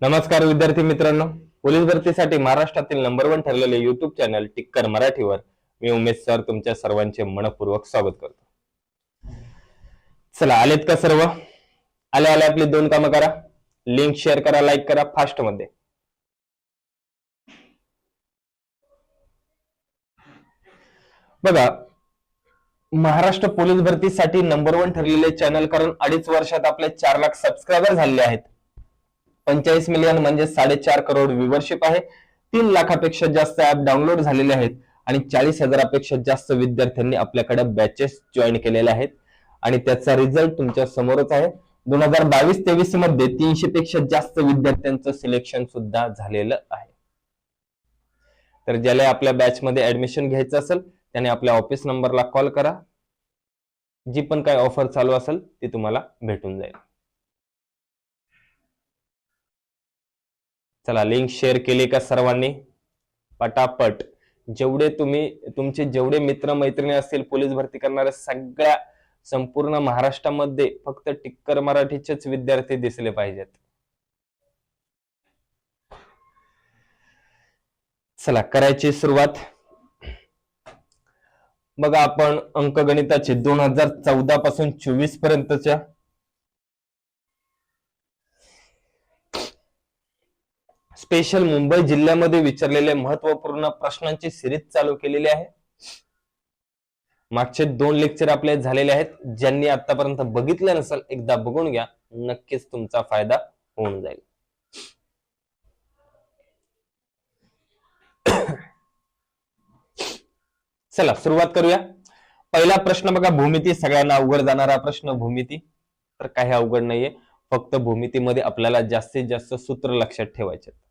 नमस्कार विद्यार्थी मित्रांनो. पोलीस भरतीसाठी महाराष्ट्रातील नंबर वन ठरलेले युट्यूब चॅनल टिक्कर मराठीवर मी उमेश सर तुमच्या सर्वांचे मनपूर्वक स्वागत करतो. चला आलेत का सर्व? आले आले आपली दोन कामं करा. लिंक शेअर करा लाईक करा फास्टमध्ये. बघा महाराष्ट्र पोलीस भरतीसाठी नंबर वन ठरलेले चॅनल कारण अडीच वर्षात आपले चार लाख सबस्क्रायबर झालेले आहेत. पंचेचाळीस मिलियन म्हणजे साडेचार करोड व्ह्युअरशिप आहे. तीन लाखापेक्षा जास्त ऍप डाउनलोड झालेले आहेत आणि चाळीस हजारापेक्षा जास्त विद्यार्थ्यांनी आपल्याकडे बॅचेस जॉईन केलेले आहेत. आणि त्याचा रिझल्ट तुमच्या समोरच आहे. दोन हजार बावीस तेवीसमध्ये तीनशे पेक्षा जास्त विद्यार्थ्यांचं सिलेक्शन सुद्धा झालेलं आहे. तर ज्याला आपल्या बॅचमध्ये ऍडमिशन घ्यायचं असेल त्याने आपल्या ऑफिस नंबरला कॉल करा. जी पण काही ऑफर चालू असेल ती तुम्हाला भेटून जाईल. चला लिंक शेअर केली का सर्वांनी? पटापट. जेवढे तुम्ही तुमचे जेवढे मित्र मैत्रिणी असतील पोलीस भरती करणाऱ्या सगळ्या संपूर्ण महाराष्ट्रामध्ये फक्त टिक्कर मराठीचेच विद्यार्थी दिसले पाहिजेत. चला करायची सुरुवात. बघा आपण अंकगणिताचे दोन हजार चौदा पासून चोवीस पर्यंतच्या स्पेशल मुंबई जिल्ह्यामध्ये विचारलेले महत्त्वपूर्ण प्रश्नांची सिरीज चालू केलेली आहे. मागचे दोन लेक्चर आपले झालेले आहेत. ज्यांनी आतापर्यंत बघितलं नसेल एकदा बघून घ्या. नक्कीच तुमचा फायदा होऊन जाईल. चला सुरुवात करूया. पहिला प्रश्न बघा भूमिती. सगळ्यांना अवघड जाणारा प्रश्न भूमिती. तर काही अवघड नाहीये. फक्त भूमितीमध्ये आपल्याला जास्तीत जास्त सूत्र लक्षात ठेवायचे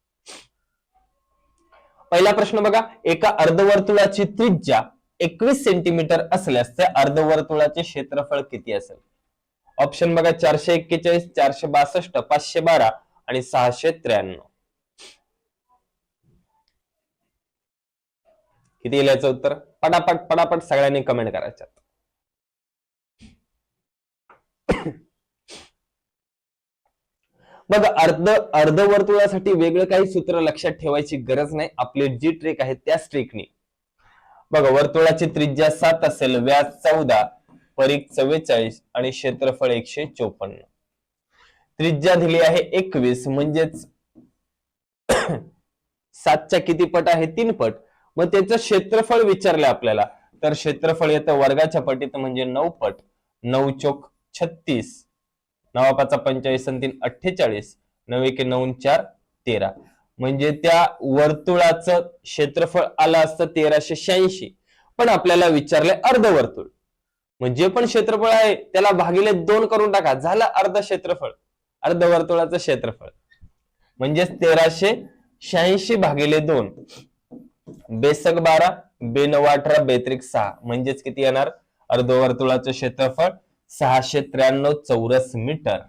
पहिला प्रश्न बघा एका अर्धवर्तुळाची त्रिज्या एकवीस सेंटीमीटर असल्यास त्या अर्धवर्तुळाचे क्षेत्रफळ किती असेल? ऑप्शन बघा चारशे एक्केचाळीस चारशे बासष्ट पाचशे बारा आणि सहाशे त्र्याण्णव. किती येईल याचं उत्तर? पटापट पटापट सगळ्यांनी कमेंट करायच्यात. बघा अर्ध अर्धवर्तुळासाठी वेगळं काही सूत्र लक्षात ठेवायची गरज नाही. आपली जी ट्रिक आहे त्या ट्रिकनी बघा वर्तुळाची त्रिज्या सात असेल व्यास चौदा परीख चव्वेचाळीस आणि क्षेत्रफळ एकशे चोपन्न. त्रिज्या दिली आहे एकवीस म्हणजेच सातच्या किती पट आहे? तीन पट. मग त्याचं क्षेत्रफळ विचारलं आपल्याला. तर क्षेत्रफळ येतं वर्गाच्या पटीत म्हणजे नऊ पट. नऊ चोक छत्तीस. नवा पाचा पंचेचाळीस आणि तीन अठ्ठेचाळीस. नऊ एक नऊ चार तेरा. म्हणजे त्या वर्तुळाचं क्षेत्रफळ आलं असतं तेराशे शहाऐंशी. पण आपल्याला विचारलंय अर्धवर्तुळ. म्हणजे पण क्षेत्रफळ आहे त्याला भागिले दोन करून टाका झालं अर्ध क्षेत्रफळ. अर्धवर्तुळाचं क्षेत्रफळ. म्हणजेच तेराशे शहाऐंशी भागिले दोन. बेसक बारा बेनऊ अठरा बेत्रिक सहा. म्हणजेच किती येणार? अर्धवर्तुळाचं क्षेत्रफळ. सहाशे त्र्याण्णव चौरस मीटर.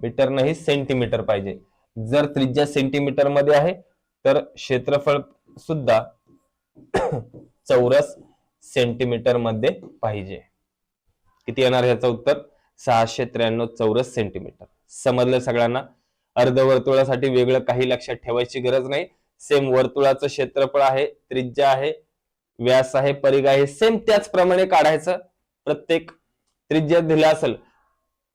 मीटर नाही सेंटीमीटर पाहिजे. जर त्रिज्या सेंटीमीटरमध्ये आहे तर क्षेत्रफळ सुद्धा चौरस सेंटीमीटरमध्ये पाहिजे. किती येणार ह्याचं उत्तर? सहाशे त्र्याण्णव चौरस सेंटीमीटर समजलं सगळ्यांना? अर्धवर्तुळासाठी वेगळं काही लक्षात ठेवायची गरज नाही. सेम वर्तुळाचं क्षेत्रफळ आहे त्रिज्या आहे व्यास आहे परिघ आहे सेम त्याचप्रमाणे काढायचं. प्रत्येक त्रिज्या दिला असेल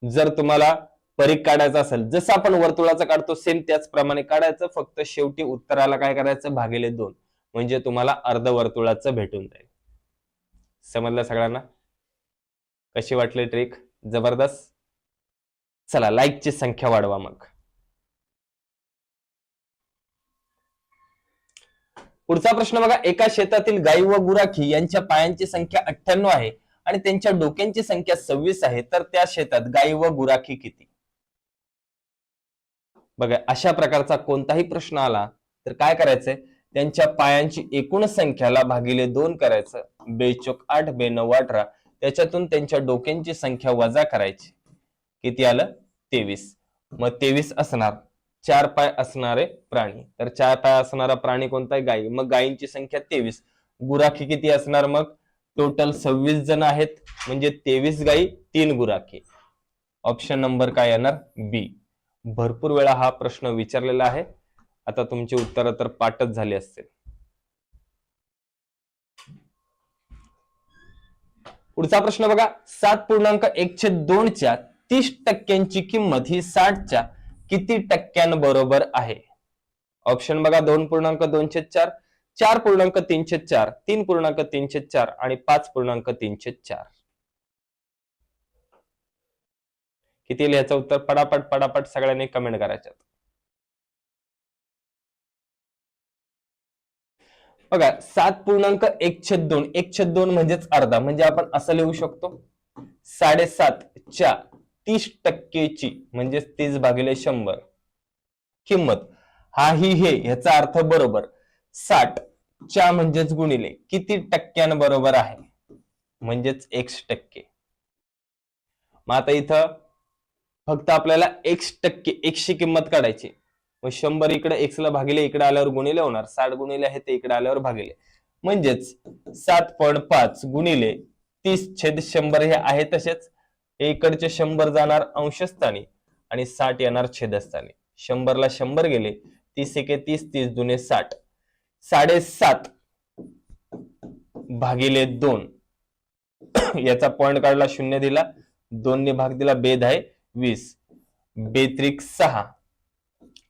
जर तुम्हाला परीख काढायचा असेल जसं आपण वर्तुळाचं काढतो सेम त्याचप्रमाणे काढायचं. फक्त शेवटी उत्तराला काय करायचं? भागिले दोन. म्हणजे तुम्हाला अर्धवर्तुळाचं भेटून जाईल. समजलं सगळ्यांना? कशी वाटली ट्रिक जबरदस्त? चला लाईकची संख्या वाढवा मग. पुढचा प्रश्न बघा. एका शेतातील गाई व गुराखी यांच्या पायांची संख्या अठ्ठ्याण्णव आहे. आणि त्यांच्या डोक्यांची संख्या सव्वीस आहे तर त्या शेतात गाई व गुराखी किती? बघा अशा प्रकारचा कोणताही प्रश्न आला तर काय करायचंय? त्यांच्या पायांची एकूण संख्याला भागिले दोन करायचं. बेचोक आठ बे नऊ अठरा त्याच्यातून त्यांच्या डोक्यांची संख्या वजा करायची. किती आलं? तेवीस. मग तेवीस असणार. चार पाय असणारे प्राणी. तर चार पाय असणारा प्राणी कोणता आहे? गाई. मग गायींची संख्या तेवीस. गुराखी किती असणार मग? टोटल सव्वीस जण आहेत. म्हणजे तेवीस गाई तीन गुराखी. ऑप्शन नंबर काय येणार? बी भरपूर वेळा हा प्रश्न विचारलेला आहे. आता तुमची उत्तरं तर पाठच झाली असतील. पुढचा प्रश्न बघा. सात पूर्णांक एकशे दोनच्या तीस टक्क्यांची किंमत ही साठच्या किती टक्क्यांबरोबर आहे? ऑप्शन बघा दोन पूर्णांक दोनशे चार. चार पूर्णांक तीनशे चार तीन पूर्णांक तीनशे चार आणि पाच पूर्णांक तीनशे चार. किती येईल याचं उत्तर? पटापट पटापट सगळ्यांनी कमेंट करायच्यात. बघा सात पूर्णांक एकशे दोन. एकशे दोन म्हणजेच अर्धा. म्हणजे आपण असं लिहू शकतो साडेसातच्या तीस टक्केची म्हणजेच तीस भागिले शंभर किंमत. हा ही हे ह्याचा अर्थ बरोबर. साठ च्या म्हणजेच गुणिले किती टक्क्यांबरोबर आहे? म्हणजेच एक्स टक्के. मग आता इथं फक्त आपल्याला एक्स टक्के एक्सची किंमत काढायची. मग शंभर इकडे एक्स ला भागिले इकडे आल्यावर गुणिले होणार. साठ गुणिले आहे ते इकडे आल्यावर भागिले. म्हणजेच सात पॉईंट पाच गुणिले तीस छेद शंभर हे आहे तसेच. इकडचे शंभर जाणार अंशस्थानी आणि साठ येणार छेदस्थानी. शंभरला शंभर गेले तीस एके तीस तीस दुने साठ. साडेसात भागिले दोन. याचा पॉइंट काढला शून्य दिला. दोनने भाग दिला बेद आहे वीस. बेत्रिक सहा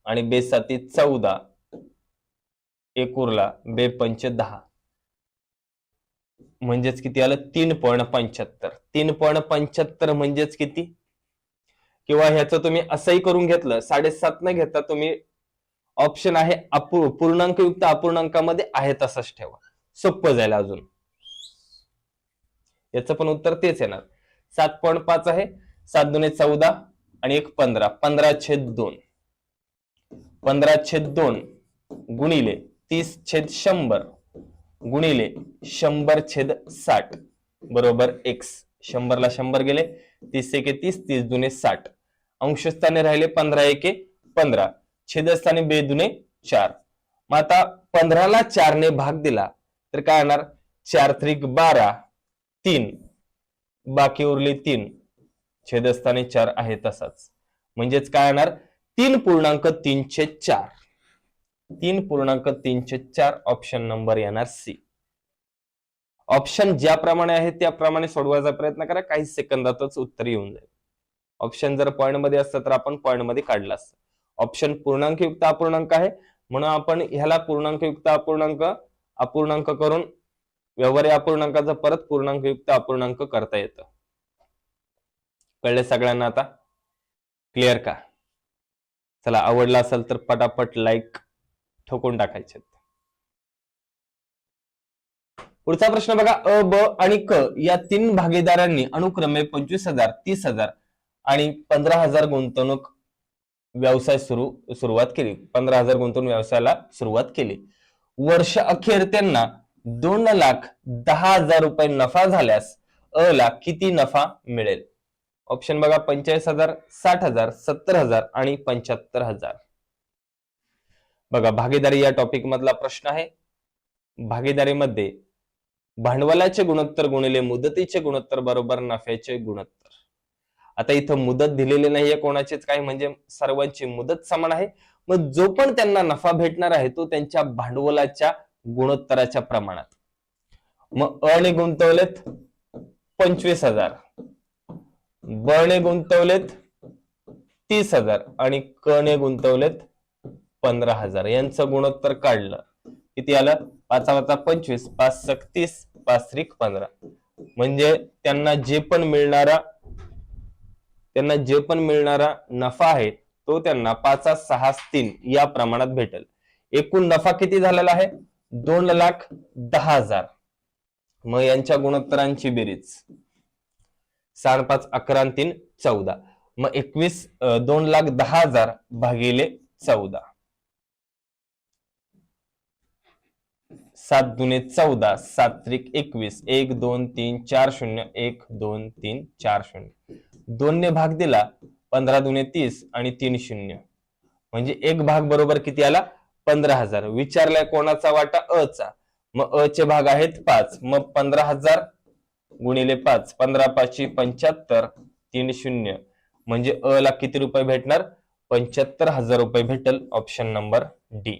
आणि बेसाती चौदा एक उरला बे पंच दहा. म्हणजेच किती आलं? तीन पॉईंट पंच्याहत्तर. तीन पॉईंट पंच्याहत्तर म्हणजेच किती? किंवा ह्याचं तुम्ही असंही करून घेतलं साडेसात न घेता तुम्ही ऑप्शन आहे पूर्णांकयुक्त अपूर्णांकामध्ये आहे तसंच ठेवा. सोपं जाईल अजून. याचं पण उत्तर तेच येणार. सात पॉईंट पाच आहे. सात दोन चौदा आणि एक पंधरा. पंधरा छेद दोन. पंधरा छेद दोन गुणिले तीस छेद शंभर गुणिले शंभर छेद साठ. बरोबर एक्स शंभरला शंभर गेले. तीस एके तीस तीस दुने साठ. अंशस्थाने राहिले पंधरा एके पंधरा. छेदस्थानी बे दुने चार. मग आता पंधराला चारने भाग दिला तर काय येणार चार त्रिक बारा तीन. बाकी उरली तीन. छेदस्थानी चार आहे तसाच. म्हणजेच काय येणार तीन पूर्णांक तीनशे चार. तीन पूर्णांक तीनशे चार ऑप्शन नंबर येणार सी ऑप्शन ज्याप्रमाणे आहे त्याप्रमाणे सोडवायचा प्रयत्न करा काही सेकंदातच उत्तर येऊन जाईल. ऑप्शन जर पॉईंटमध्ये असतं तर आपण पॉईंटमध्ये काढलं असतं. ऑप्शन पूर्णांकयुक्त अपूर्णांक आहे. म्हणून आपण ह्याला पूर्णांकयुक्त अपूर्णांक अपूर्णांक करून व्यवहारी अपूर्णांकाचा परत पूर्णांकयुक्त अपूर्णांक करता येतं. कळले सगळ्यांना आता? क्लिअर का? चला आवडला असेल तर पटापट लाईक ठोकून टाकायचे. पुढचा प्रश्न बघा अ ब आणि क या तीन भागीदारांनी अनुक्रमे पंचवीस हजार तीस हजार आणि पंधरा हजार गुंतवणूक व्यवसाय सुरू सुरुवात केली. पंधरा हजार गुंतवणूक व्यवसायाला सुरुवात केली. वर्ष अखेर त्यांना दोन लाख दहा हजार रुपये नफा झाल्यास अ ला किती नफा मिळेल? ऑप्शन बघा पंचेचाळीस हजार साठ हजार सत्तर हजार आणि पंच्याहत्तर हजार. बघा भागीदारी या टॉपिक मधला प्रश्न आहे. भागीदारीमध्ये भांडवलाचे गुणोत्तर गुणिले मुदतीचे गुणोत्तर बरोबर नफ्याचे गुणोत्तर. आता इथं मुदत दिलेली नाहीये कोणाचीच काही म्हणजे सर्वांची मुदत समान आहे. मग जो पण त्यांना नफा भेटणार आहे तो त्यांच्या भांडवलाच्या गुणोत्तराच्या प्रमाणात. मग अ ने गुंतवलेत पंचवीस हजार. ब ने गुंतवलेत तीस हजार. आणि क ने गुंतवलेत पंधरा हजार. यांचं गुणोत्तर काढलं. किती आलं? पाचा पाचा पंचवीस पाच सक्तीस पाच त्रिक पंधरा. म्हणजे त्यांना जे पण मिळणारा त्यांना जे पण मिळणारा नफा आहे तो त्यांना नफाचा सहा तीन या प्रमाणात भेटेल. एकूण नफा किती झालेला आहे? दोन लाख दहा हजार. मग यांच्या गुणोत्तरांची बेरीज. साठ पाच अकरा तीन चौदा. मग एकवीस दोन लाख दहा हजार भागिले चौदा. सात दुने चौदा सात त्रिक एकवीस एक दोन तीन चार शून्य एक दोन तीन चार शून्य. दोनने भाग दिला पंधरा दुने तीस आणि तीन शून्य. म्हणजे एक भाग बरोबर किती आला? पंधरा हजार. विचारलाय कोणाचा वाटा? अ चा. मग अ चे भाग आहेत पाच. मग पंधरा हजार गुणिले पाच. पंधरा पाचशे पंच्याहत्तर. तीन शून्य. म्हणजे अ ला किती रुपये भेटणार? पंच्याहत्तर हजार रुपये भेटेल ऑप्शन नंबर डी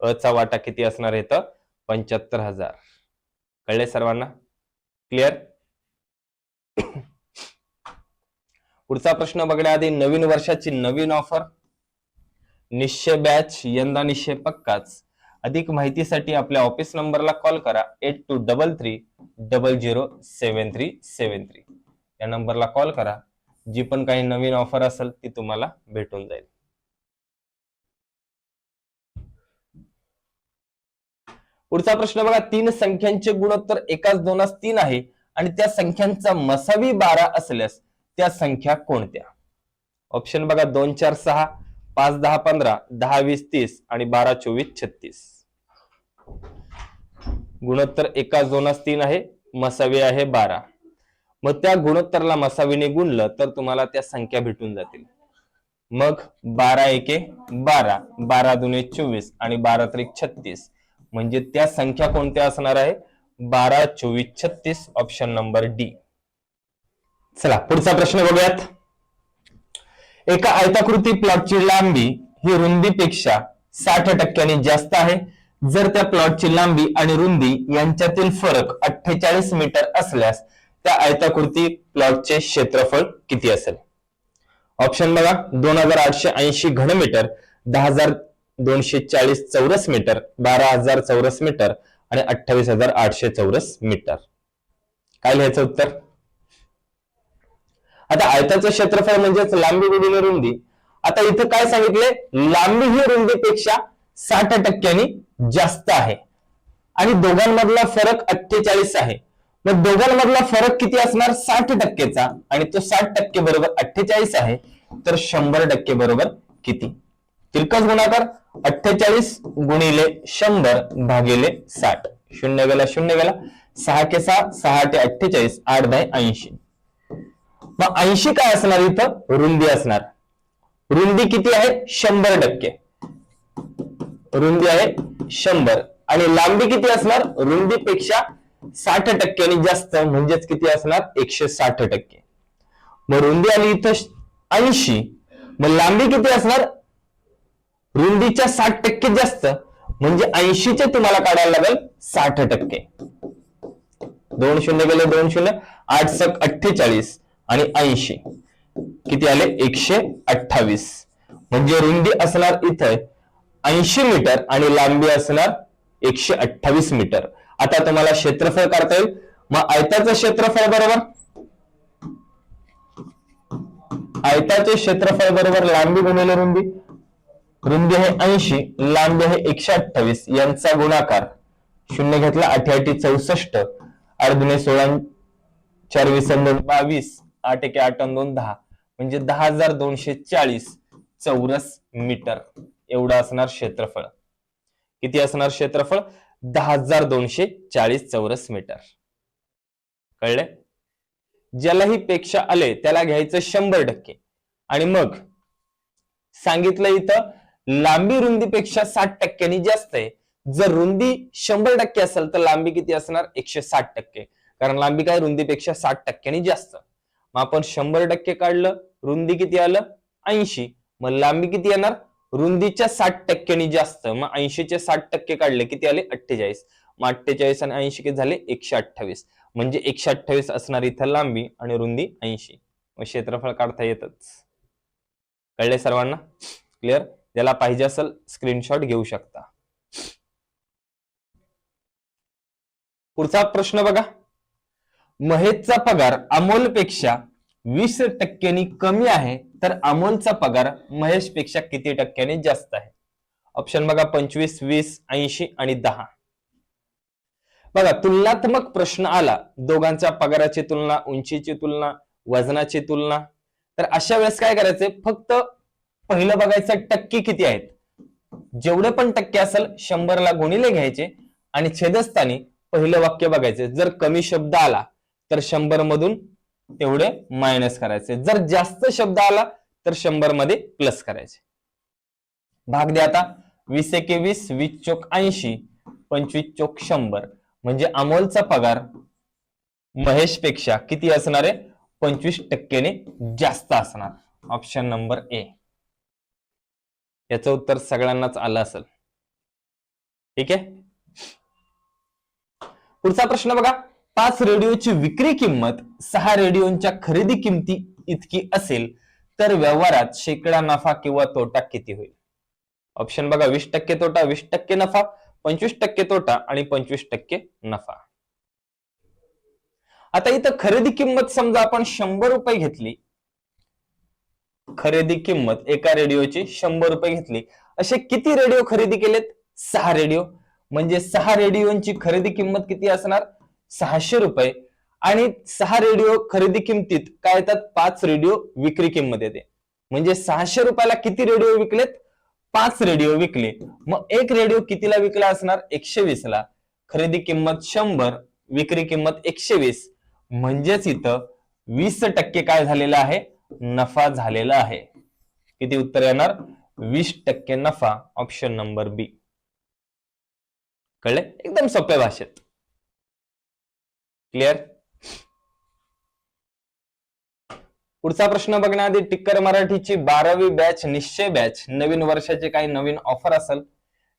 अ चा वाटा किती असणार आहे तर पंच्याहत्तर हजार. कळले सर्वांना? क्लिअर पुढचा प्रश्न बघण्याआधी नवीन वर्षाची नवीन ऑफर निश्चय बॅच यंदा निश्चय पक्काच. अधिक माहितीसाठी आपल्या ऑफिस नंबरला कॉल करा. Eight two double three double zero seven three seven three या नंबरला कॉल करा. जी पण काही नवीन ऑफर असेल ती तुम्हाला भेटून जाईल. पुढचा प्रश्न बघा तीन संख्यांचे गुणोत्तर एकाच दोनास तीन आहे. आणि त्या संख्यांचा मसावी बारा असल्यास त्या संख्या कोणत्या? ऑप्शन बघा दोन चार सहा पाच दहा पंधरा दहा वीस तीस आणि बारा चोवीस छत्तीस. गुणोत्तर एका जोनास तीन आहे मसावी आहे बारा. मग त्या गुणोत्तरला मसावीने गुणलं तर तुम्हाला त्या संख्या भेटून जातील. मग बारा एके बारा. बारा दुने चोवीस आणि बारा त्रिक छत्तीस. म्हणजे त्या संख्या कोणत्या असणार आहे? बारा चोवीस छत्तीस ऑप्शन नंबर डी चला पुढचा प्रश्न बघूयात. एका आयताकृती प्लॉटची लांबी ही रुंदीपेक्षा साठ टक्क्यांनी जास्त आहे. जर त्या प्लॉटची लांबी आणि रुंदी यांच्यातील फरक अठ्ठेचाळीस मीटर असल्यास त्या आयताकृती प्लॉटचे क्षेत्रफळ किती असेल? ऑप्शन बघा दोन हजार आठशे ऐंशी घनमीटर दहा हजार दोनशे चाळीस चौरस मीटर बारा हजार चौरस मीटर आणि अठ्ठावीस हजार आठशे चौरस मीटर. काय लिहायचं उत्तर? आता आयताचं क्षेत्रफळ म्हणजेच लांबी गुणिले रुंदी. आता इथं काय सांगितले? लांबी ही रुंदीपेक्षा साठ टक्क्यांनी जास्त आहे. आणि दोघांमधला फरक अठ्ठेचाळीस आहे. मग दोघांमधला फरक किती असणार? साठ टक्केचा. आणि तो साठ टक्के बरोबर अठ्ठेचाळीस आहे. तर शंभर टक्के बरोबर किती? तिरकस गुणाकार अठ्ठेचाळीस गुणिले शंभर भागिले साठ. शून्य गेला शून्य गेला. सहा के सहा सहा ते अठ्ठेचाळीस आठ दहा ऐंशी. मग ऐंशी काय असणार इथं? रुंदी असणार. रुंदी किती आहे? शंभर टक्के. रुंदी आहे शंभर. आणि लांबी किती असणार? रुंदीपेक्षा साठ टक्क्यांनी जास्त म्हणजेच किती असणार? एकशे साठ टक्के. मग रुंदी आली इथं ऐंशी. मग लांबी किती असणार? रुंदीच्या साठ टक्के जास्त. म्हणजे ऐंशीचे तुम्हाला काढायला लागेल साठ टक्के. दोन शून्य गेले दोन शून्य. आठ सक अठ्ठेचाळीस. आणि ऐंशी. किती आले? एकशे अठ्ठावीस. म्हणजे रुंदी असणार इथं ऐंशी मीटर आणि लांबी असणार एकशे अठ्ठावीस मीटर. आता तुम्हाला क्षेत्रफळ काढता येईल. मग आयताचं क्षेत्रफळ बरोबर? आयताचे क्षेत्रफळ बरोबर लांबी गुणिले रुंदी. रुंदी आहे ऐंशी लांबी आहे एकशे अठ्ठावीस. यांचा गुणाकार शून्य घेतला अठ्याठी चौसष्ट. अर्धने सोळा चार वीस बावीस. आठ एके आठ दोन दहा. म्हणजे दहा हजार दोनशे चाळीस चौरस मीटर. एवढं असणार क्षेत्रफळ. किती असणार क्षेत्रफळ? दहा हजार दोनशे चाळीस चौरस मीटर. कळले? ज्यालाही पेक्षा आले त्याला घ्यायचं शंभर टक्के. आणि मग सांगितलं इथं लांबी रुंदीपेक्षा साठ टक्क्यांनी जास्त आहे. जर रुंदी शंभर टक्के असेल तर लांबी किती असणार? एकशे साठ टक्के. कारण लांबी काय? रुंदीपेक्षा साठ टक्क्यांनी जास्त. मग आपण शंभर टक्के काढलं रुंदी किती आलं? ऐंशी. मग लांबी किती येणार? रुंदीच्या साठ टक्क्यांनी जास्त. मग ऐंशीचे साठ टक्के काढले किती आले? अठ्ठेचाळीस. मग अठ्ठेचाळीस आणि ऐंशी किती झाले? एकशे अठ्ठावीस. म्हणजे एकशे अठ्ठावीस असणार इथं लांबी आणि रुंदी ऐंशी. मग क्षेत्रफळ काढता येतच. कळले सर्वांना? क्लिअर ज्याला पाहिजे असेल स्क्रीनशॉट घेऊ शकता. पुढचा प्रश्न बघा. महेशचा पगार अमोलपेक्षा वीस टक्क्यांनी कमी आहे तर अमोलचा पगार महेशपेक्षा किती टक्क्यांनी जास्त आहे? ऑप्शन बघा पंचवीस वीस ऐंशी आणि दहा. बघा तुलनात्मक प्रश्न आला दोघांच्या पगाराची तुलना उंचीची तुलना वजनाची तुलना तर अशा वेळेस काय करायचंय? फक्त पहिलं बघायचं टक्के किती आहेत? जेवढे पण टक्के असेल शंभरला गुणिले घ्यायचे आणि छेदस्थानी पहिलं वाक्य बघायचे जर कमी शब्द आला तर शंभर मधून तेवढे मायनस करायचे. जर जास्त शब्द आला तर शंभरमध्ये प्लस करायचे. भाग द्या आता. वीस एके वीस वीस चोक ऐंशी पंचवीस चोक शंभर. म्हणजे अमोलचा पगार महेशपेक्षा किती असणार आहे? पंचवीस टक्क्याने जास्त असणार. ऑप्शन नंबर ए याचं उत्तर सगळ्यांनाच आलं असेल. ठीक आहे? पुढचा प्रश्न बघा. पाच रेडिओची विक्री किंमत सहा रेडिओंच्या खरेदी किमती इतकी असेल तर व्यवहारात शेकडा नफा किंवा तोटा किती होईल? ऑप्शन बघा वीस टक्के तोटा वीस टक्के नफा पंचवीस टक्के तोटा आणि पंचवीस टक्के नफा. आता इथं खरेदी किंमत समजा आपण शंभर रुपये घेतली. खरेदी किंमत एका रेडिओची शंभर रुपये घेतली. असे किती रेडिओ खरेदी केलेत? सहा रेडिओ. म्हणजे सहा रेडिओची खरेदी किंमत किती असणार? सहाशे रुपये. आणि सहा रेडिओ खरेदी किमतीत काय येतात? पाच रेडिओ विक्री किंमत येते. म्हणजे सहाशे रुपयाला किती रेडिओ विकलेत? पाच रेडिओ विकले. मग एक रेडिओ कितीला विकला असणार? एकशे वीस ला खरेदी किंमत शंभर विक्री किंमत एकशे वीस म्हणजेच इथं वीस टक्के काय झालेलं आहे? नफा झालेला आहे. किती उत्तर येणार? वीस टक्के नफा ऑप्शन नंबर बी कळले? एकदम सोप्या भाषेत. क्लिअर पुढचा प्रश्न बघण्याआधी टिक्कर मराठीची बारावी बॅच निश्चय बॅच नवीन वर्षाचे काही नवीन ऑफर असेल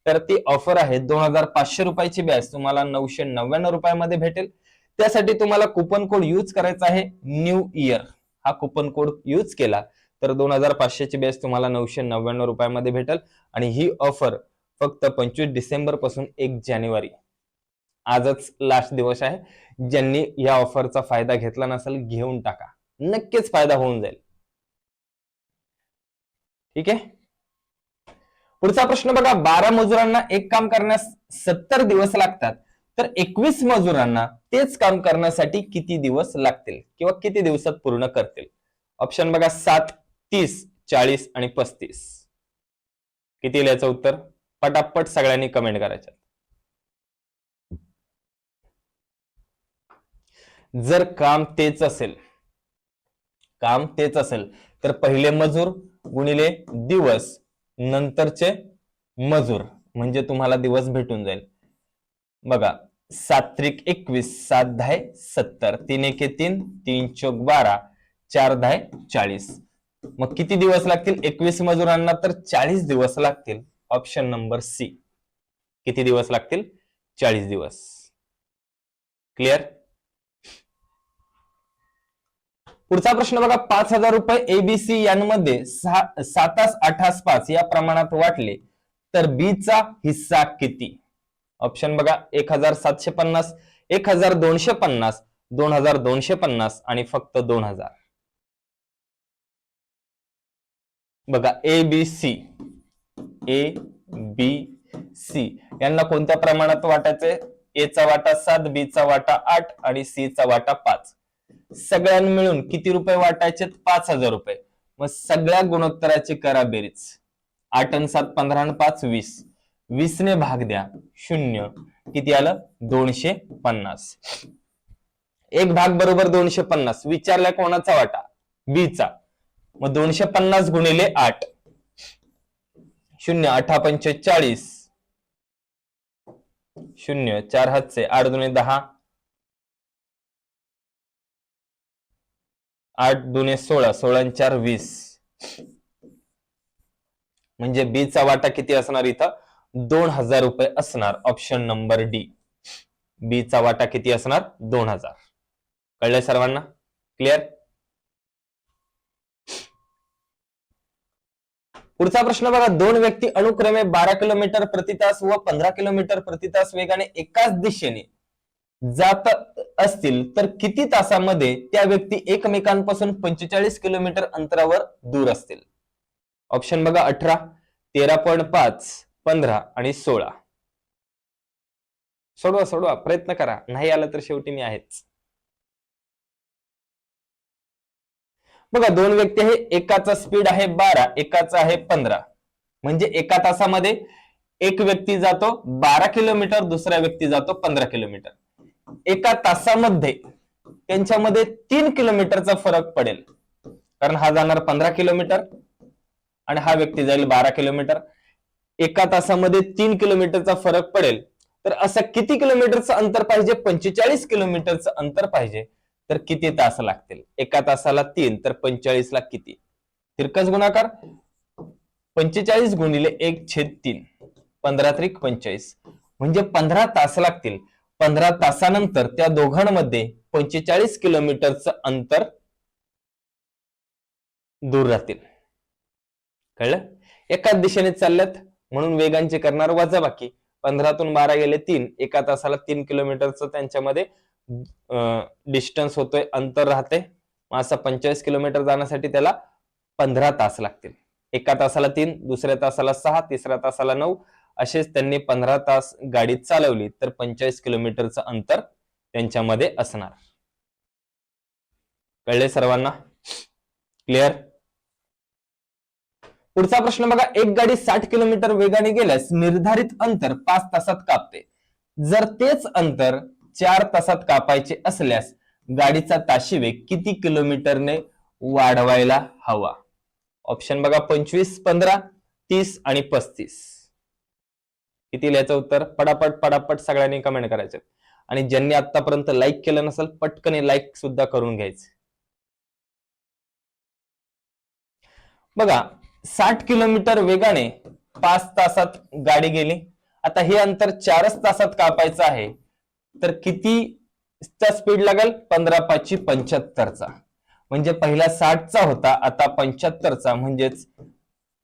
तर ती ऑफर आहे दोन हजार पाचशे रुपयाची बॅच तुम्हाला नऊशे नव्याण्णव रुपयामध्ये भेटेल. त्यासाठी तुम्हाला कुपन कोड यूज करायचा आहे न्यू इयर हा कुपन कोड यूज केला तर दोन हजार पाचशेची बॅच तुम्हाला नऊशे नव्याण्णव रुपयामध्ये भेटेल. आणि ही ऑफर फक्त पंचवीस डिसेंबरपासून एक जानेवारी. आजच लास्ट दिवस आहे. ज्यांनी या ऑफरचा फायदा घेतला नसेल घेऊन टाका. नक्कीच फायदा होऊन जाईल. ठीक आहे? पुढचा प्रश्न बघा. बारा मजुरांना एक काम करण्यास सत्तर दिवस लागतात. तर एकवीस मजुरांना तेच काम करण्यासाठी किती दिवस लागतील? किंवा किती दिवसात पूर्ण करतील? ऑप्शन बघा सात तीस चाळीस आणि पस्तीस. किती लिहायचं उत्तर? पटापट सगळ्यांनी कमेंट करायचं जर काम तेच असेल काम तेच असेल तर पहिले मजूर गुणिले दिवस नंतरचे मजूर म्हणजे तुम्हाला दिवस भेटून जाईल. बघा सात्रिक एकवीस सात दहा सत्तर तीन एके तीन तीन चौक बारा चार दहा चाळीस. मग किती दिवस लागतील? एकवीस मजुरांना तर चाळीस दिवस लागतील. ऑप्शन नंबर सी किती दिवस लागतील? चाळीस दिवस. क्लिअर पुढचा प्रश्न बघा पाच हजार रुपये एबीसी यांमध्ये सहा सातास आठास पाच या प्रमाणात वाटले तर बी चा हिस्सा किती? ऑप्शन बघा एक हजार सातशे पन्नास एक हजार दोनशे पन्नास दोन हजार दोनशे पन्नास आणि फक्त दोन हजार. बघा A B C A B C यांना कोणत्या प्रमाणात वाटायचे? ए चा वाटा सात बी चा वाटा आठ आणि सी चा वाटा पाच. सगळ्यांना मिळून किती रुपये वाटायचे? पाच हजार रुपये. मग सगळ्या गुणोत्तराची करा बेरीज. आठ आणि सात पंधरा आणि पाच वीस. वीसने भाग द्या. शून्य. किती आलं? दोनशे पन्नास. एक भाग बरोबर दोनशे पन्नास. विचारल्या कोणाचा वाटा? बीचा. मग दोनशे पन्नास गुणिले आठ. शून्य. अठा पंचेचाळीस. शून्य. चार हातचे. आठ दुने दहा. आठ दुने सोळा सोळा चार वीस. म्हणजे बी चा वाटा किती असणार इथं? दोन हजार रुपये असणार ऑप्शन नंबर डी बी चा वाटा किती असणार? दोन हजार. कळलंय सर्वांना? क्लिअर पुढचा प्रश्न बघा. दोन व्यक्ती अनुक्रमे बारा किलोमीटर प्रति तास व पंधरा किलोमीटर प्रति तास वेगाने एकाच दिशेने जात असतील तर किती तासामध्ये त्या व्यक्ती एकमेकांपासून पंचेचाळीस किलोमीटर अंतरावर दूर असतील? ऑप्शन बघा अठरा तेरा पॉईंट पाच पंधरा आणि सोळा. सोडवा सोडवा प्रयत्न करा. नाही आलं तर शेवटी मी आहेच. बघा दोन व्यक्ती आहे एकाचा स्पीड आहे बारा एकाचा आहे पंधरा. म्हणजे एका तासामध्ये एक व्यक्ती जातो बारा किलोमीटर दुसरा व्यक्ती जातो पंधरा किलोमीटर. एका तासामध्ये त्यांच्यामध्ये तीन किलोमीटरचा फरक पडेल. कारण हा जाणार पंधरा किलोमीटर आणि हा व्यक्ती जाईल बारा किलोमीटर. एका तासामध्ये तीन किलोमीटरचा फरक पडेल. तर असं किती किलोमीटरचं अंतर पाहिजे? पंचेचाळीस किलोमीटरचं अंतर पाहिजे. तर किती तास लागतील? एका तासाला तीन तर पंचेचाळीस ला किती? तिरकस गुणाकार. पंचेचाळीस गुणिले एक छेद तीन. पंधरा त्रिक पंचेचाळीस. म्हणजे पंधरा तास लागतील. पंधरा तासानंतर त्या दोघांमध्ये पंचेचाळीस किलोमीटरचं अंतर दूर राहतील. कळलं? एकाच दिशेने चालल्यात म्हणून वेगांचे करणार वजाबाकी. पंधरातून बारा गेले तीन एका तासाला तीन किलोमीटरचं त्यांच्यामध्ये डिस्टन्स होतोय अंतर राहते मग असं पंचेचाळीस किलोमीटर जाण्यासाठी त्याला पंधरा तास लागतील. एका तासाला तीन दुसऱ्या तासाला सहा तिसऱ्या तासाला नऊ असेच त्यांनी पंधरा तास गाडी चालवली तर पंचेचाळीस किलोमीटरचं अंतर त्यांच्यामध्ये असणार. कळले सर्वांना? क्लिअर पुढचा प्रश्न बघा एक गाडी साठ किलोमीटर वेगाने गेल्यास निर्धारित अंतर पाच तासात कापते. जर तेच अंतर चार तासात कापायचे असल्यास गाडीचा ताशी वेग किती किलोमीटरने वाढवायला हवा? ऑप्शन बघा पंचवीस पंधरा तीस आणि पस्तीस. किती लिहायचं उत्तर? पडापट पडापट सगळ्यांनी कमेंट करायचे. आणि ज्यांनी आतापर्यंत लाईक केलं नसेल पटकन लाईक सुद्धा करून घ्यायचे. बघा साठ किलोमीटर वेगाने पाच तासात गाडी गेली. आता हे अंतर चारच तासात कापायचं आहे. तर कितीचा स्पीड लागेल? पंधरा पाचशे पंच्याहत्तरचा. म्हणजे पहिला साठचा होता आता पंच्याहत्तरचा. म्हणजेच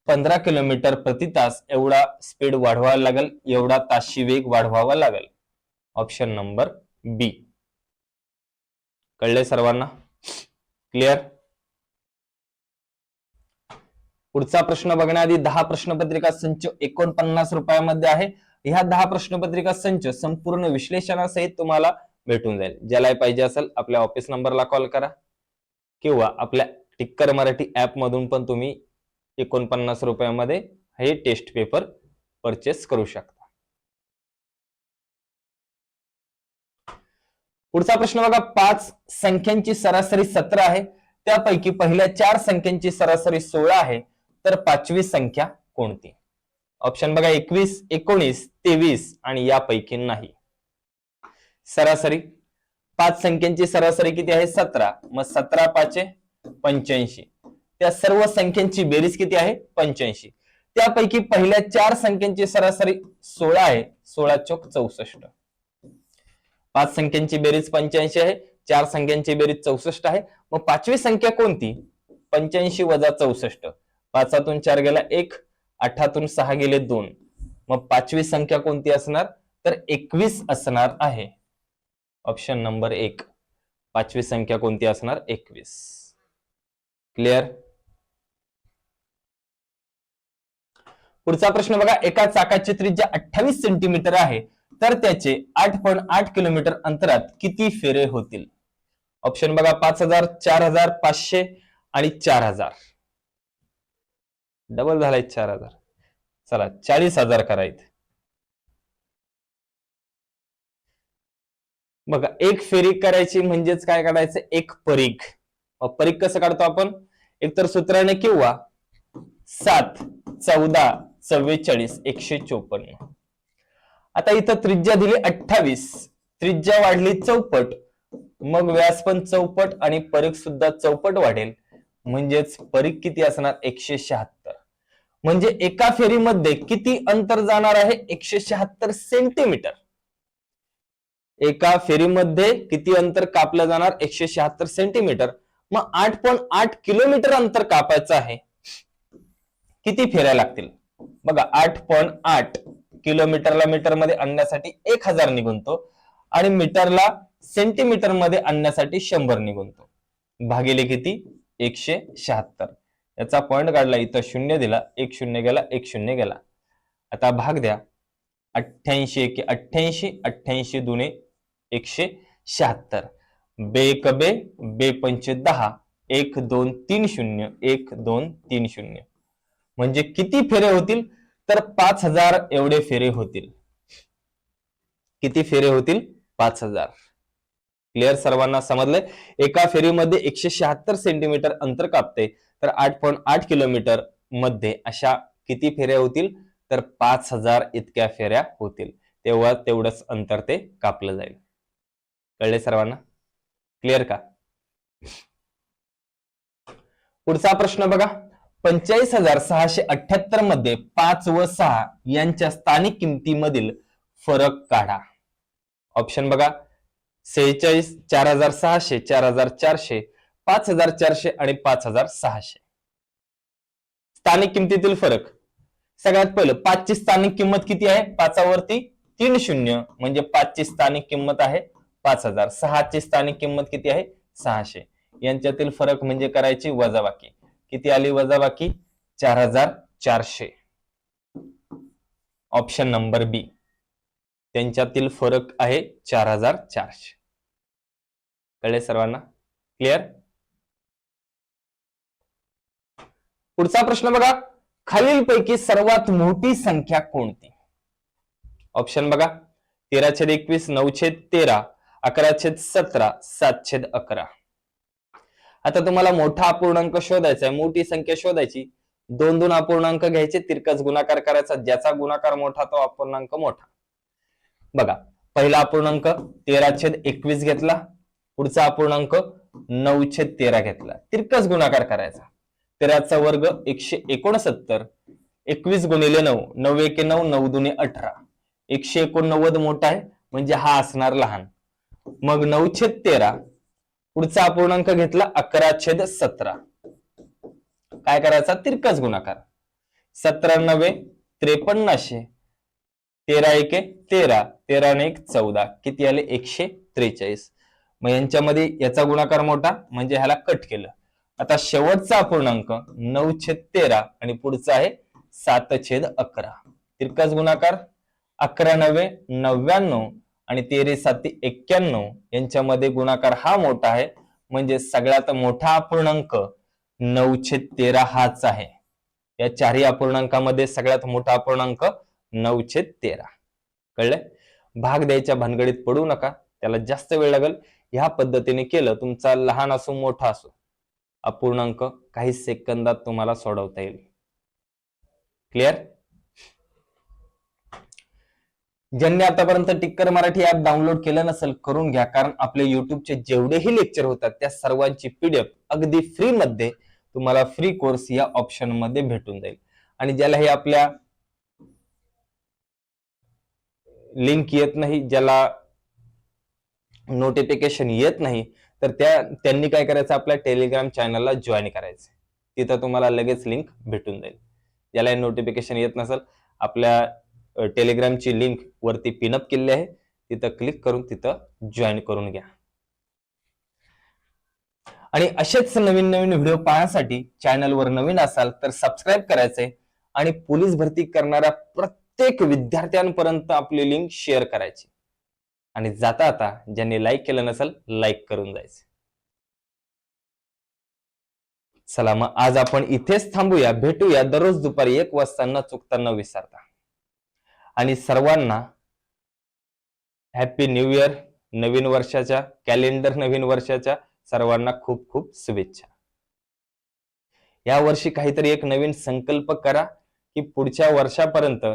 पंधरा किलोमीटर प्रति तास एवढा स्पीड वाढवावा लागेल एवढा तासशी वेग वाढवावा लागेल. ऑप्शन नंबर बी कळले सर्वांना? क्लिअर पुढचा प्रश्न बघण्याआधी दहा प्रश्नपत्रिका संच एकोणपन्नास रुपयामध्ये आहे. ह्या दहा प्रश्नपत्रिका संच संपूर्ण विश्लेषणासहित तुम्हाला भेटून जाईल. ज्याला पाहिजे असेल आपल्या ऑफिस नंबरला कॉल करा. किंवा आपल्या टिक्कर मराठी ऍप मधून पण तुम्ही एकोणपन्नास रुपयामध्ये हे टेस्ट पेपर परचेस करू शकता. पुढचा प्रश्न बघा पाच संख्यांची सरासरी सतरा आहे. त्यापैकी पहिल्या चार संख्यांची सरासरी सोळा आहे. तर पाचवी संख्या कोणती? ऑप्शन बघा एकवीस एकोणीस तेवीस आणि यापैकी नाही. सरासरी पाच संख्यांची सरासरी किती आहे? सतरा. मग सतरा पाचे पंच्याऐंशी. त्या सर्व संख्यांची बेरीज किती आहे? पंच्याऐंशी. त्यापैकी पहिल्या चार संख्यांची सरासरी सोळा आहे. सोळा चौक चौसष्ट. पाच संख्यांची बेरीज पंच्याऐंशी आहे. चार संख्यांची बेरीज चौसष्ट आहे. मग पाचवी संख्या कोणती? पंच्याऐंशी वजा चौसष्ट. पाचातून चार गेला एक आठातून सहा गेले दोन. मग पाचवी संख्या कोणती असणार? तर एकवीस असणार आहे. ऑप्शन नंबर एक. पाचवी संख्या कोणती असणार? एकवीस. क्लिअर? पुढचा प्रश्न बघा एका चाकाची त्रिज्या अठ्ठावीस सेंटीमीटर आहे तर त्याचे आठ पॉईंट आठ किलोमीटर अंतरात किती फेरे होतील? ऑप्शन बघा पाच हजार चार हजार पाचशे आणि चार हजार. डबल झालाय चार हजार. चला चाळीस हजार करायत बघा एक फेरी करायची म्हणजेच काय काढायचं? एक परीख परीख कसं काढतो आपण? एकतर सूत्राने किंवा सात चौदा चव्वेचाळीस एकशे चोपन्न. आता इथं त्रिज्या दिली अठ्ठावीस. त्रिज्या वाढली चौपट. मग व्यास पण चौपट आणि परीख सुद्धा चौपट वाढेल. म्हणजेच परीख किती असणार? एकशे शहात्तर. म्हणजे एका फेरीमध्ये किती अंतर जाणार आहे? एकशे शहात्तर सेंटीमीटर. एका फेरीमध्ये किती अंतर कापलं जाणार? एकशे शहात्तर सेंटीमीटर. मग आठ पॉईंट आठ किलोमीटर अंतर कापायचं आहे. किती फेऱ्या लागतील? बघा आठ पॉईंट आठ किलोमीटरला मीटरमध्ये आणण्यासाठी एक हजार निघुनतो आणि मीटरला सेंटीमीटरमध्ये आणण्यासाठी शंभर निघुनतो. भागिले किती? एकशे शहात्तर. याचा पॉईंट काढला इथं शून्य दिला एक शून्य गेला एक शून्य गेला. आता भाग द्या. अठ्ठ्याऐंशी एक अठ्ठ्याऐंशी अठ्ठ्याऐंशी दुने एकशे शहात्तर. बे कबे बे पंचे दहा एक दोन तीन शून्य एक दोन तीन शून्य. म्हणजे किती फेरे होतील? तर पाच हजार एवढे फेरे होतील. किती फेरे होतील? पाच हजार. क्लिअर सर्वांना समजलंय? एका फेरीमध्ये एकशे शहात्तर सेंटीमीटर अंतर कापते. तर आठ पॉईंट आठ किलोमीटरमध्ये अशा किती फेऱ्या होतील? तर पाच हजार इतक्या फेऱ्या होतील. तेव्हा तेवढंच अंतर ते कापलं जाईल. कळले सर्वांना? क्लिअर का? पुढचा प्रश्न बघा. पंचेचाळीस हजार सहाशे अठ्याहत्तरमध्ये पाच व सहा यांच्या स्थानिक किमतीमधील फरक काढा. ऑप्शन बघा. सेहेचाळीस चार हजार सहाशे चार हजार चारशे पाच हजार चारशे आणि पाच हजार सहाशे. स्थानिक किमतीतील फरक. सगळ्यात पहिलं पाचची स्थानिक किंमत किती आहे? पाचावरती तीन शून्य म्हणजे पाचची स्थानिक किंमत आहे पाच हजार. सहाची स्थानिक किंमत किती आहे? सहाशे. यांच्यातील फरक म्हणजे करायची वजाबाकी. किती आली वजाबाकी? चार हजार चारशे. ऑप्शन नंबर बी त्यांच्यातील फरक आहे चार हजार चारशे. कळले सर्वांना? क्लिअर पुढचा प्रश्न बघा. खालीलपैकी सर्वात मोठी संख्या कोणती? ऑप्शन बघा. तेरा छेद एकवीस नऊ छेद तेरा अकरा छेद सतरा सात छेद अकरा. आता तुम्हाला मोठा अपूर्णांक शोधायचा आहे मोठी संख्या शोधायची दोन दोन अपूर्णांक घ्यायचे तिरकस गुणाकार करायचा ज्याचा गुणाकार मोठा तो अपूर्णांक मोठा. बघा पहिला अपूर्णांक तेरा छेद एकवीस घेतला पुढचा अपूर्णांक नऊ छेद तेरा घेतला. तिरकस गुणाकार करायचा. तेराचा वर्ग एकशे एकोणसत्तर एकवीस गुणिले नऊ नऊ एके नऊ नऊ दुने अठरा. एकशे एकोणनव्वद मोठा आहे म्हणजे हा असणार लहान. मग नऊ छेद तेरा पुढचा अपूर्णांक घेतला अकरा छेद सतरा. काय करायचा? तिरकस गुणाकार. सतरा नव्हे त्रेपन्नाशे तेरा एके तेरा. तेराने एक चौदा. किती आले? एकशे त्रेचाळीस. मग यांच्यामध्ये याचा गुणाकार मोठा म्हणजे ह्याला कट केलं. आता शेवटचा अपूर्णांक नऊ छेद तेरा आणि पुढचा आहे सात छेद अकरा. तिरकस गुणाकार. अकरा नव्हे नव्याण्णव. आणि तेरे साती एक्क्याण्णव यांच्यामध्ये गुणाकार हा मोठा आहे. म्हणजे सगळ्यात मोठा अपूर्णांक नऊ छेद तेरा हाच आहे. या चारही अपूर्णांकामध्ये सगळ्यात मोठा अपूर्णांक नऊ छेद तेरा. कळलंय? भाग द्यायच्या भानगडीत पडू नका. त्याला जास्त वेळ लागेल. ह्या पद्धतीने केलं तुमचा लहान असो मोठा असो अपूर्णांक काही सेकंदात तुम्हाला सोडवता येईल. क्लिअर ज्यांनी आतापर्यंत टिक्कर मराठी ऍप डाउनलोड केलं नसेल करून घ्या. कारण आपले युट्यूबचे जेवढेही लेक्चर होतात त्या सर्वांची पीडीएफ अगदी फ्री मध्ये तुम्हाला फ्री कोर्स या ऑप्शनमध्ये भेटून जाईल. आणि ज्याला हे आपल्या लिंक येत नाही ज्याला नोटिफिकेशन येत नाही तर त्या त्यांनी काय करायचं? आपल्या टेलिग्राम चॅनलला जॉईन करायचं. तिथं तुम्हाला लगेच लिंक भेटून जाईल. ज्याला नोटिफिकेशन येत नसेल आपल्या टेलिग्रामची लिंक वरती पिनअप केली आहे. तिथं क्लिक करून तिथं जॉईन करून घ्या. आणि असेच नवीन नवीन व्हिडिओ पाहण्यासाठी चॅनलवर नवीन असाल तर सबस्क्राईब करायचंय आणि पोलीस भरती करणाऱ्या प्रत्येक विद्यार्थ्यांपर्यंत आपली लिंक शेअर करायची. आणि जाता आता ज्यांनी लाईक केलं नसेल लाईक करून जायचं. चला मग आज आपण इथेच थांबूया. भेटूया दररोज दुपारी एक वाजता न चुकता न विसरता. आणि सर्वांना हॅपी न्यू इयर नवीन वर्षाच्या कॅलेंडर नवीन वर्षाच्या सर्वांना खूप खूप शुभेच्छा. या वर्षी काहीतरी एक नवीन संकल्प करा की पुढच्या वर्षापर्यंत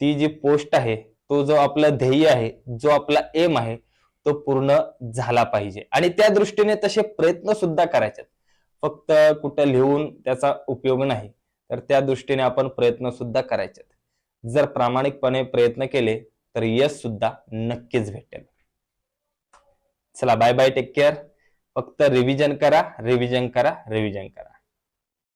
ती जी पोस्ट आहे तो जो आपला ध्येय आहे जो आपला एम आहे तो पूर्ण झाला पाहिजे. आणि त्या दृष्टीने तसे प्रयत्न सुद्धा करायचे फक्त कुठं लिहून त्याचा उपयोग नाही तर त्या दृष्टीने आपण प्रयत्न सुद्धा करायचे जर प्रामाणिकपणे प्रयत्न केले तर यश सुद्धा नक्कीच भेटेल. चला बाय बाय टेक केअर फक्त रिव्हिजन करा रिव्हिजन करा रिव्हिजन करा.